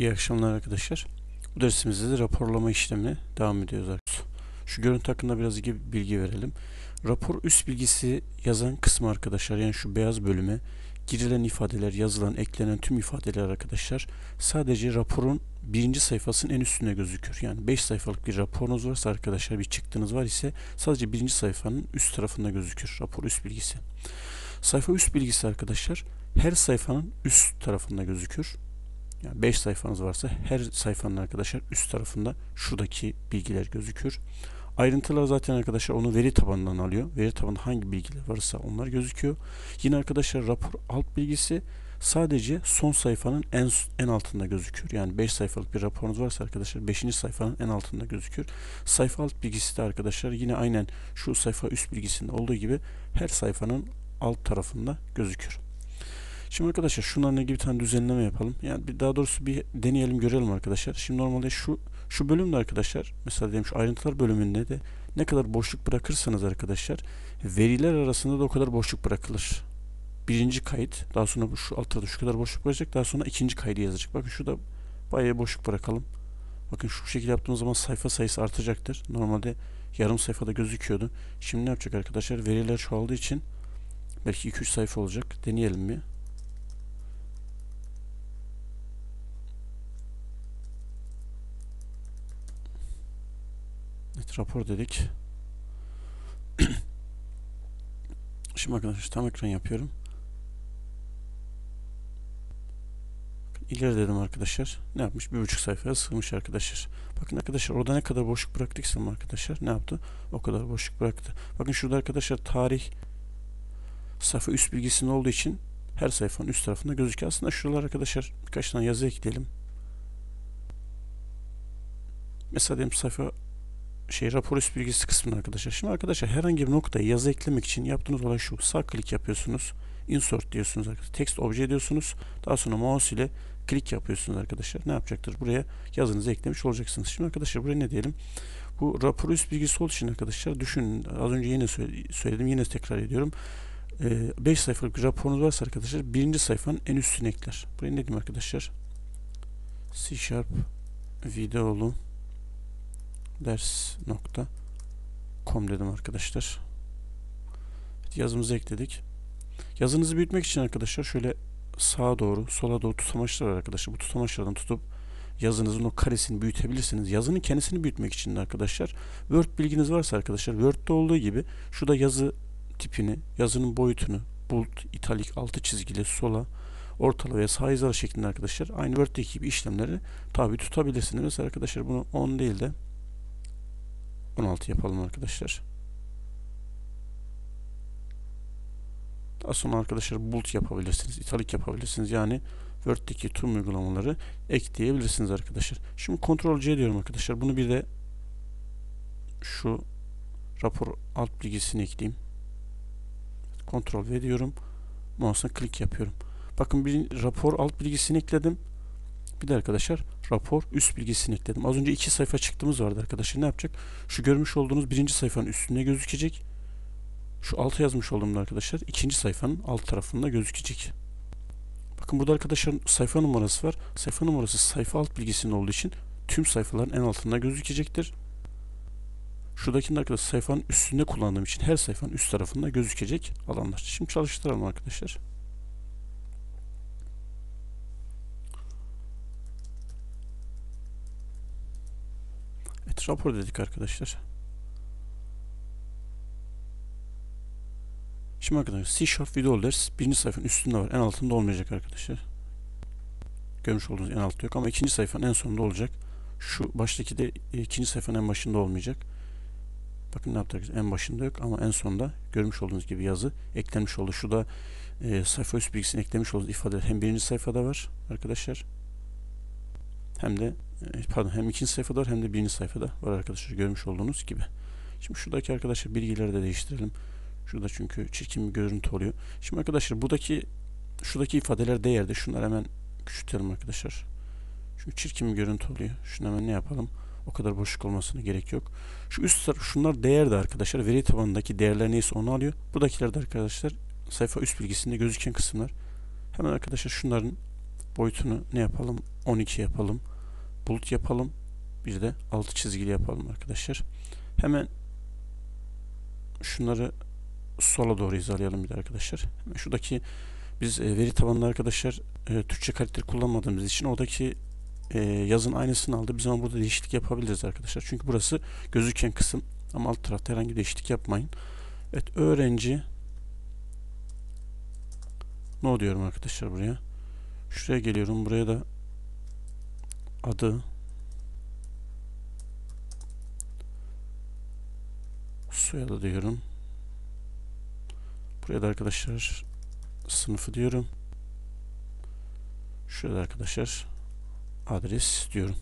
İyi akşamlar arkadaşlar. Bu dersimizde de raporlama işlemine devam ediyoruz. Şu görüntü hakkında biraz bilgi verelim. Rapor üst bilgisi yazan kısmı arkadaşlar yani şu beyaz bölüme girilen ifadeler, yazılan, eklenen tüm ifadeler arkadaşlar sadece raporun birinci sayfasının en üstünde gözükür. Yani 5 sayfalık bir raporunuz varsa arkadaşlar bir çıktınız var ise sadece birinci sayfanın üst tarafında gözükür. Rapor üst bilgisi. Sayfa üst bilgisi arkadaşlar her sayfanın üst tarafında gözükür. Yani 5 sayfanız varsa her sayfanın arkadaşlar üst tarafında şuradaki bilgiler gözükür. Ayrıntılar zaten arkadaşlar onu veri tabanından alıyor. Veri tabanında hangi bilgiler varsa onlar gözüküyor. Yine arkadaşlar rapor alt bilgisi sadece son sayfanın en en altında gözüküyor. Yani 5 sayfalık bir raporunuz varsa arkadaşlar 5. sayfanın en altında gözüküyor. Sayfa alt bilgisi de arkadaşlar yine aynen şu sayfa üst bilgisinde olduğu gibi her sayfanın alt tarafında gözükür. Şimdi arkadaşlar şunlarla ilgili bir tane düzenleme yapalım. Yani bir daha doğrusu bir deneyelim görelim arkadaşlar. Şimdi normalde şu şu bölümde arkadaşlar mesela diyelim şu ayrıntılar bölümünde de ne kadar boşluk bırakırsanız arkadaşlar veriler arasında da o kadar boşluk bırakılır. Birinci kayıt daha sonra şu altta da şu kadar boşluk bırakacak daha sonra ikinci kaydı yazacak. Bakın şurada bayağı boşluk bırakalım. Bakın şu şekilde yaptığımız zaman sayfa sayısı artacaktır. Normalde yarım sayfada gözüküyordu. Şimdi ne yapacak arkadaşlar? Veriler çoğaldığı için belki 2-3 sayfa olacak. Deneyelim mi? Rapor dedik. Şimdi arkadaşlar tam ekran yapıyorum. İleri dedim arkadaşlar. Ne yapmış? Bir buçuk sayfaya sığmış arkadaşlar. Bakın arkadaşlar orada ne kadar boşluk bıraktıysam arkadaşlar ne yaptı? O kadar boşluk bıraktı. Bakın şurada arkadaşlar tarih sayfa üst bilgisinde olduğu için her sayfanın üst tarafında gözüküyor. Aslında şuralar arkadaşlar birkaç tane yazı ekleyelim. Mesela diyelim sayfa şey rapor üst bilgisi kısmına arkadaşlar. Şimdi arkadaşlar herhangi bir noktaya yazı eklemek için yaptığınız olay şu. Sağ klik yapıyorsunuz. Insert diyorsunuz arkadaşlar. Text obje diyorsunuz. Daha sonra mouse ile klik yapıyorsunuz arkadaşlar. Ne yapacaktır? Buraya yazınızı eklemiş olacaksınız. Şimdi arkadaşlar buraya ne diyelim? Bu rapor üst bilgisi olduğu için arkadaşlar düşünün. Az önce yine söyledim. Yine tekrar ediyorum. 5 ee, sayfalık raporunuz varsa arkadaşlar birinci sayfanın en üstüne ekler. Buraya ne diyeyim arkadaşlar? C Sharp videolu ders.com dedim arkadaşlar. Yazımızı ekledik. Yazınızı büyütmek için arkadaşlar şöyle sağa doğru, sola doğru tutamaçlar var arkadaşlar. Bu tutamaçlardan tutup yazınızın o karesini büyütebilirsiniz. Yazının kendisini büyütmek için de arkadaşlar Word bilginiz varsa arkadaşlar Word'de olduğu gibi şurada yazı tipini, yazının boyutunu, bold, italik, altı çizgili, sola, ortalı veya sağ hizar şeklinde arkadaşlar aynı Word'deki gibi işlemleri tabi tutabilirsiniz. Mesela arkadaşlar bunu 10 değil de 16 yapalım arkadaşlar. Daha sonra arkadaşlar bold yapabilirsiniz. italik yapabilirsiniz. Yani Word'deki tüm uygulamaları ekleyebilirsiniz arkadaşlar. Şimdi Ctrl C diyorum arkadaşlar. Bunu bir de şu rapor alt bilgisini ekleyeyim. Ctrl V diyorum. Mouse'la klik yapıyorum. Bakın bir rapor alt bilgisini ekledim. Bir de arkadaşlar rapor üst bilgisini ekledim. Az önce iki sayfa çıktığımız vardı arkadaşlar. Ne yapacak? Şu görmüş olduğunuz birinci sayfanın üstünde gözükecek. Şu altı yazmış olduğum arkadaşlar ikinci sayfanın alt tarafında gözükecek. Bakın burada arkadaşlar sayfa numarası var. Sayfa numarası sayfa alt bilgisinin olduğu için tüm sayfaların en altında gözükecektir. Şuradakinin arkadaşlar sayfanın üstünde kullandığım için her sayfanın üst tarafında gözükecek alanlar. Şimdi çalıştıralım arkadaşlar. Rapor dedik arkadaşlar. Şimdi arkadaşlar C Sharp Video ders birinci sayfanın üstünde var. En altında olmayacak arkadaşlar. Görmüş olduğunuz en altta yok ama ikinci sayfanın en sonunda olacak. Şu baştaki de ikinci sayfanın en başında olmayacak. Bakın ne yaptık? En başında yok ama en sonunda görmüş olduğunuz gibi yazı eklenmiş oldu. Şu da e, sayfa üst bilgisini eklemiş olduğunuz ifade hem birinci sayfada var arkadaşlar. Hem de e, pardon hem ikinci sayfada var hem de birinci sayfada var arkadaşlar görmüş olduğunuz gibi. Şimdi şuradaki arkadaşlar bilgileri de değiştirelim. Şurada çünkü çirkin bir görüntü oluyor. Şimdi arkadaşlar buradaki şuradaki ifadeler değerde. Şunları hemen küçültelim arkadaşlar. Çünkü çirkin bir görüntü oluyor. Şunu hemen ne yapalım? O kadar boşluk olmasına gerek yok. Şu üst taraf şunlar değerdi arkadaşlar. Veri tabanındaki değerler neyse onu alıyor. Buradakiler de arkadaşlar sayfa üst bilgisinde gözüken kısımlar. Hemen arkadaşlar şunların Boyutunu ne yapalım? 12 yapalım. Bulut yapalım. Bir de altı çizgili yapalım arkadaşlar. Hemen şunları sola doğru hizalayalım bir de arkadaşlar. Hemen şuradaki biz e, veri tabanında arkadaşlar e, Türkçe karakteri kullanmadığımız için oradaki e, yazın aynısını aldı. Biz ama burada değişiklik yapabiliriz arkadaşlar. Çünkü burası gözüken kısım. Ama alt tarafta herhangi bir değişiklik yapmayın. Evet öğrenci no diyorum arkadaşlar buraya. Şuraya geliyorum. Buraya da adı soyadı diyorum. Buraya da arkadaşlar sınıfı diyorum. Şurada arkadaşlar adres diyorum.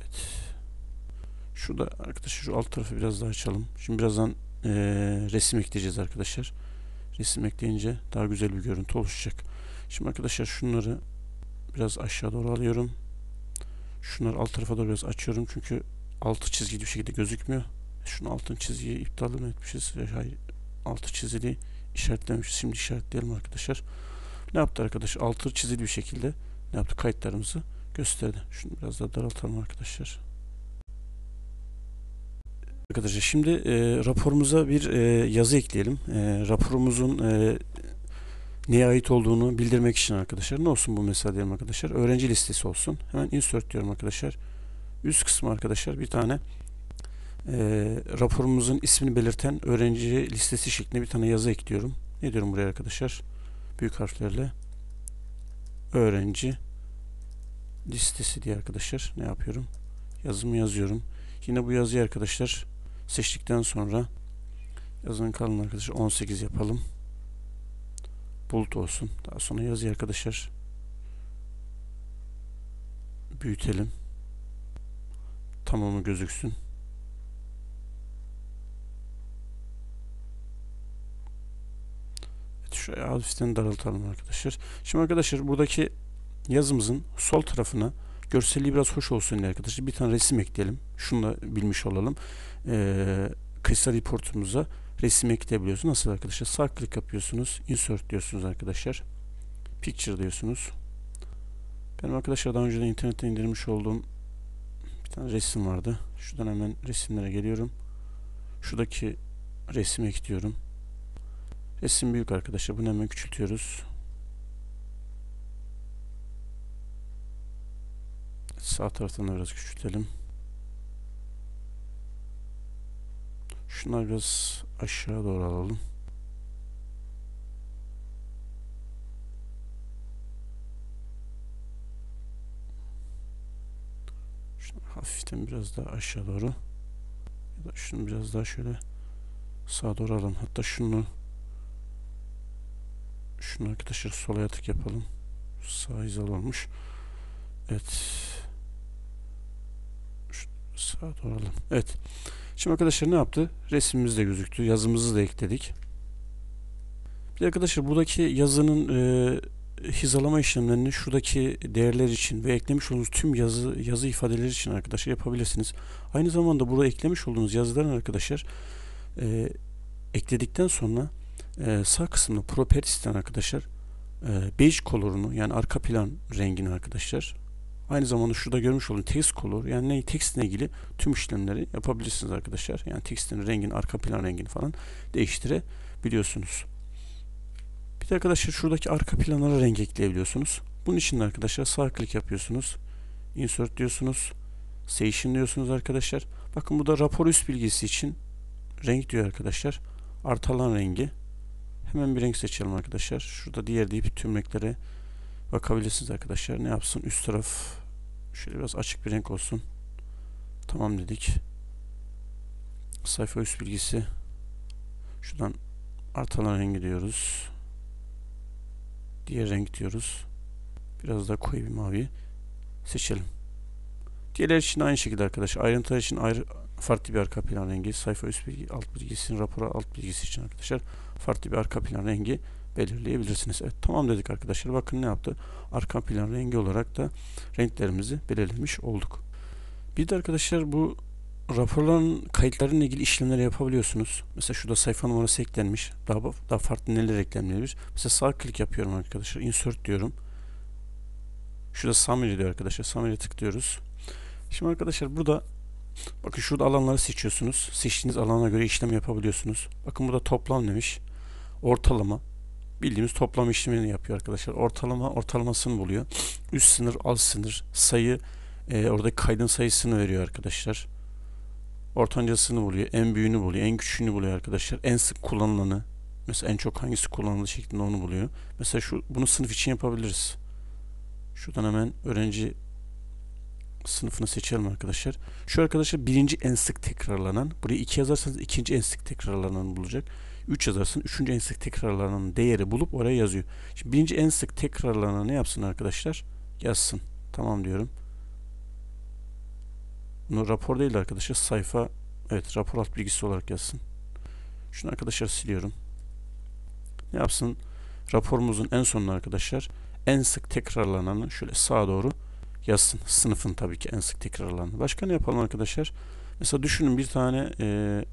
Evet. Şurada arkadaşlar şu alt tarafı biraz daha açalım. Şimdi birazdan e, resim ekleyeceğiz arkadaşlar. Resim ekleyince daha güzel bir görüntü oluşacak. Şimdi arkadaşlar şunları biraz aşağı doğru alıyorum. Şunları alt tarafa doğru biraz açıyorum çünkü altı çizgili bir şekilde gözükmüyor. Şunu altın çizgiyi iptal mi etmişiz? Hayır. Altı çizili işaretlemişiz. Şimdi işaretleyelim arkadaşlar. Ne yaptı arkadaşlar? Altı çizili bir şekilde ne yaptı? Kayıtlarımızı gösterdi. Şunu biraz daha daraltalım arkadaşlar. Arkadaşlar şimdi e, raporumuza bir e, yazı ekleyelim. E, raporumuzun e, neye ait olduğunu bildirmek için arkadaşlar. Ne olsun bu mesela diyelim arkadaşlar. Öğrenci listesi olsun. Hemen insert diyorum arkadaşlar. Üst kısmı arkadaşlar bir tane e, raporumuzun ismini belirten öğrenci listesi şeklinde bir tane yazı ekliyorum. Ne diyorum buraya arkadaşlar? Büyük harflerle öğrenci listesi diye arkadaşlar ne yapıyorum? Yazımı yazıyorum. Yine bu yazıyı arkadaşlar seçtikten sonra yazının kalınlığı arkadaşlar 18 yapalım. Bulut olsun. Daha sonra yazıyı arkadaşlar büyütelim. Tamamı gözüksün. Evet, şuraya hafiften daraltalım arkadaşlar. Şimdi arkadaşlar buradaki yazımızın sol tarafına görselliği biraz hoş olsun diye arkadaşlar bir tane resim ekleyelim. Şunu da bilmiş olalım. Ee, kısa reportumuza resim ekleyebiliyorsunuz. Nasıl arkadaşlar? Sağ klik yapıyorsunuz. Insert diyorsunuz arkadaşlar. Picture diyorsunuz. Benim arkadaşlar daha önceden internetten indirmiş olduğum bir tane resim vardı. Şuradan hemen resimlere geliyorum. Şuradaki resmi ekliyorum. Resim büyük arkadaşlar. Bunu hemen küçültüyoruz. Sağ taraftan da biraz küçültelim. Şunları biraz aşağı doğru alalım. Şunu hafiften biraz daha aşağı doğru. Ya da şunu biraz daha şöyle sağa doğru alalım. Hatta şunu şunu arkadaşlar sola yatık yapalım. Sağ hizal olmuş. Evet. Sağa doğru alalım. Evet. Şimdi arkadaşlar ne yaptı? Resmimiz de gözüktü. Yazımızı da ekledik. Bir arkadaşlar buradaki yazının e, hizalama işlemlerini şuradaki değerler için ve eklemiş olduğunuz tüm yazı yazı ifadeleri için arkadaşlar yapabilirsiniz. Aynı zamanda burada eklemiş olduğunuz yazıların arkadaşlar e, ekledikten sonra e, sağ kısmında Properties'ten arkadaşlar e, beige kolorunu yani arka plan rengini arkadaşlar Aynı zamanda şurada görmüş olduğunuz text color yani ne tekstle ilgili tüm işlemleri yapabilirsiniz arkadaşlar. Yani tekstin rengini, arka plan rengini falan değiştirebiliyorsunuz. Bir de arkadaşlar şuradaki arka planlara renk ekleyebiliyorsunuz. Bunun için de arkadaşlar sağ klik yapıyorsunuz. Insert diyorsunuz. Station diyorsunuz arkadaşlar. Bakın burada rapor üst bilgisi için renk diyor arkadaşlar. Artalan rengi. Hemen bir renk seçelim arkadaşlar. Şurada diğer deyip tüm renklere bakabilirsiniz arkadaşlar. Ne yapsın? Üst taraf şöyle biraz açık bir renk olsun. Tamam dedik. Sayfa üst bilgisi. Şuradan artalan rengi diyoruz. Diğer renk diyoruz. Biraz daha koyu bir mavi seçelim. Diğerler için aynı şekilde arkadaşlar. Ayrıntılar için ayrı farklı bir arka plan rengi. Sayfa üst bilgi, alt bilgisinin rapora alt bilgisi için arkadaşlar farklı bir arka plan rengi belirleyebilirsiniz. Evet tamam dedik arkadaşlar. Bakın ne yaptı? Arka plan rengi olarak da renklerimizi belirlemiş olduk. Bir de arkadaşlar bu raporların kayıtlarıyla ilgili işlemleri yapabiliyorsunuz. Mesela şurada sayfa numarası eklenmiş. Daha, daha farklı neler eklenebilir? Mesela sağ klik yapıyorum arkadaşlar. Insert diyorum. Şurada summary diyor arkadaşlar. Summary'e tıklıyoruz. Şimdi arkadaşlar burada bakın şurada alanları seçiyorsunuz. Seçtiğiniz alana göre işlem yapabiliyorsunuz. Bakın burada toplam demiş. Ortalama. Bildiğimiz toplam işlemini yapıyor arkadaşlar. Ortalama ortalamasını buluyor. Üst sınır, alt sınır, sayı, e, oradaki kaydın sayısını veriyor arkadaşlar. Ortancasını buluyor, en büyüğünü buluyor, en küçüğünü buluyor arkadaşlar. En sık kullanılanı, mesela en çok hangisi kullanıldığı şeklinde onu buluyor. Mesela şu bunu sınıf için yapabiliriz. Şuradan hemen öğrenci sınıfını seçelim arkadaşlar. Şu arkadaşlar birinci en sık tekrarlanan. Buraya 2 yazarsanız ikinci en sık tekrarlanan bulacak. 3 yazarsanız üçüncü en sık tekrarlanan değeri bulup oraya yazıyor. Şimdi birinci en sık tekrarlanan ne yapsın arkadaşlar? Yazsın. Tamam diyorum. Bunu rapor değil arkadaşlar. Sayfa evet rapor alt bilgisi olarak yazsın. Şunu arkadaşlar siliyorum. Ne yapsın? Raporumuzun en sonuna arkadaşlar en sık tekrarlananı şöyle sağa doğru yazsın. Sınıfın tabii ki en sık tekrarlananı. Başka ne yapalım arkadaşlar? Mesela düşünün bir tane e,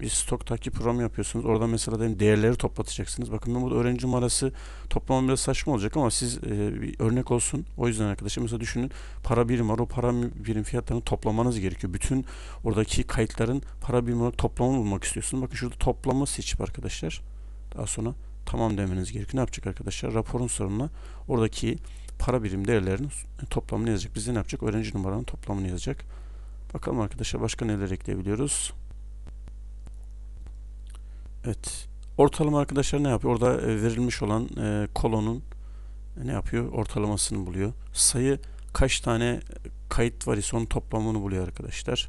bir stok takip programı yapıyorsunuz. Orada mesela dedim değerleri toplatacaksınız. Bakın ben burada öğrenci numarası toplamam biraz saçma olacak ama siz e, bir örnek olsun. O yüzden arkadaşlar mesela düşünün para birim var. O para birim fiyatlarını toplamanız gerekiyor. Bütün oradaki kayıtların para birim olarak toplamını bulmak istiyorsunuz. Bakın şurada toplamı seçip arkadaşlar. Daha sonra tamam demeniz gerekiyor. Ne yapacak arkadaşlar? Raporun sonuna oradaki para birim değerlerinin toplamını yazacak. Bize ne yapacak? Öğrenci numaranın toplamını yazacak. Bakalım arkadaşlar başka neler ekleyebiliyoruz. Evet. Ortalama arkadaşlar ne yapıyor? Orada e, verilmiş olan e, kolonun e, ne yapıyor? Ortalamasını buluyor. Sayı kaç tane kayıt var ise onun toplamını buluyor arkadaşlar.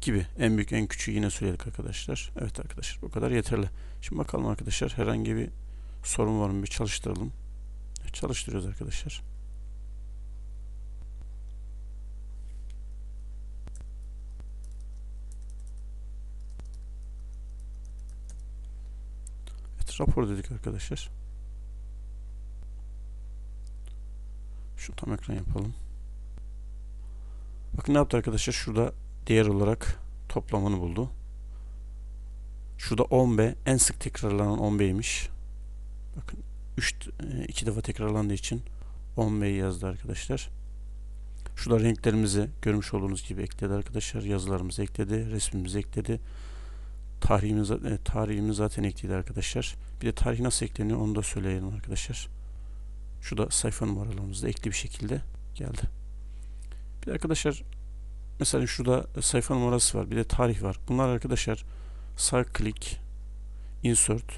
Gibi. En büyük en küçüğü yine söyledik arkadaşlar. Evet arkadaşlar bu kadar yeterli. Şimdi bakalım arkadaşlar herhangi bir sorun var mı? Bir çalıştıralım. Çalıştırıyoruz arkadaşlar. Rapor dedik arkadaşlar. Şu tam ekran yapalım. Bakın ne yaptı arkadaşlar? Şurada değer olarak toplamını buldu. Şurada 10B en sık tekrarlanan 10B'ymiş. Bakın 3 2 defa tekrarlandığı için 10B'yi yazdı arkadaşlar. Şurada renklerimizi görmüş olduğunuz gibi ekledi arkadaşlar. Yazılarımızı ekledi, resmimizi ekledi. Tarihimiz, e, tarihimiz zaten ekliydi arkadaşlar. Bir de tarih nasıl ekleniyor onu da söyleyelim arkadaşlar. Şu da sayfa numaralarımız da ekli bir şekilde geldi. Bir arkadaşlar mesela şurada sayfa numarası var. Bir de tarih var. Bunlar arkadaşlar sağ klik insert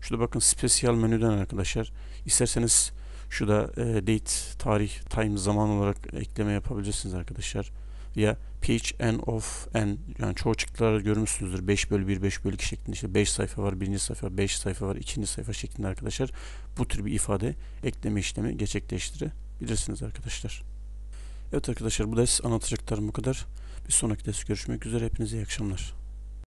şurada bakın spesiyal menüden arkadaşlar isterseniz şurada e, date tarih time zaman olarak ekleme yapabilirsiniz arkadaşlar veya page n of n yani çoğu çıktılarda görmüşsünüzdür 5 bölü 1 5 bölü 2 şeklinde işte 5 sayfa var birinci sayfa 5 sayfa var ikinci sayfa şeklinde arkadaşlar bu tür bir ifade ekleme işlemi gerçekleştirebilirsiniz arkadaşlar. Evet arkadaşlar bu ders anlatacaklarım bu kadar. Bir sonraki ders görüşmek üzere hepinize iyi akşamlar.